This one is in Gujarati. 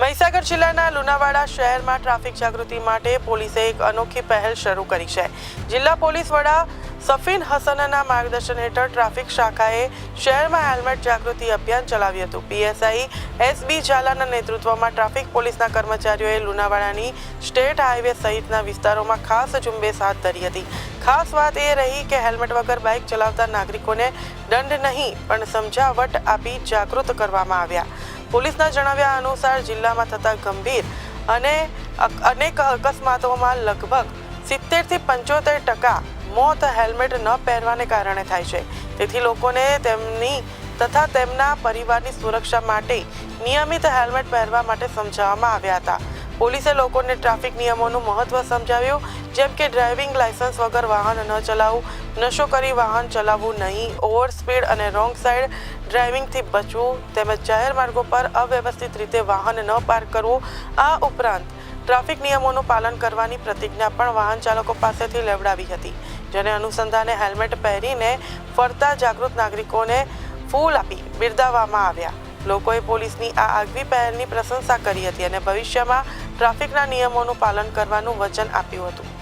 મહીસાગર જિલ્લાના લુણાવાડા શહેરમાં ટ્રાફિક જાગૃતિ માટે પોલીસે એક અનોખી પહેલ શરૂ કરી છે. જિલ્લા પોલીસ વડા સફીન હસનના માર્ગદર્શન હેઠળ ટ્રાફિક શાખાએ શહેરમાં હેલ્મેટ જાગૃતિ અભિયાન ચલાવ્યું હતું. પીએસઆઈ એસ બી ઝાલાના નેતૃત્વમાં ટ્રાફિક પોલીસના કર્મચારીઓએ લુણાવાડાની સ્ટેટ હાઈવે સહિતના વિસ્તારોમાં ખાસ ઝુંબેશ હાથ ધરી હતી. ખાસ વાત એ રહી કે હેલ્મેટ વગર બાઇક ચલાવતા નાગરિકોને દંડ નહીં, પણ સમજાવટ આપી જાગૃત કરવામાં આવ્યા. પોલીસના જણાવ્યા અનુસાર જિલ્લામાં થતા ગંભીર અને અનેક અકસ્માતોમાં લગભગ સિત્તેરથી પંચોતેર ટકા મોત હેલ્મેટ ન પહેરવાને કારણે થાય છે. તેથી લોકોને તેમની તથા તેમના પરિવારની સુરક્ષા માટે નિયમિત હેલ્મેટ પહેરવા માટે સમજાવવામાં આવ્યા હતા. પોલીસે લોકોને ટ્રાફિક નિયમોનું મહત્વ સમજાવ્યું, જેમ કે ડ્રાઇવિંગ લાયસન્સ વગર વાહન ન ચલાવવું, નશો કરી વાહન ચલાવવું નહીં, ઓવર સ્પીડ અને રોંગ સાઈડ ડ્રાઇવિંગથી બચવું, તેમજ જાહેર માર્ગો પર અવ્યવસ્થિત રીતે વાહન ન પાર્ક કરવું, આ ઉપરાંત ટ્રાફિક નિયમોનું પાલન કરવાની પ્રતિજ્ઞા પણ વાહન ચાલકો પાસેથી લેવડાવી હતી, જેને અનુસંધાને હેલ્મેટ પહેરીને ફરતા જાગૃત નાગરિકોને ફૂલ આપી બિરદાવવામાં આવ્યા. લોકોએ પોલીસની આ આગવી પહેલની પ્રશંસા કરી હતી અને ભવિષ્યમાં ટ્રાફિકના નિયમોનું પાલન કરવાનું વચન આપ્યું હતું.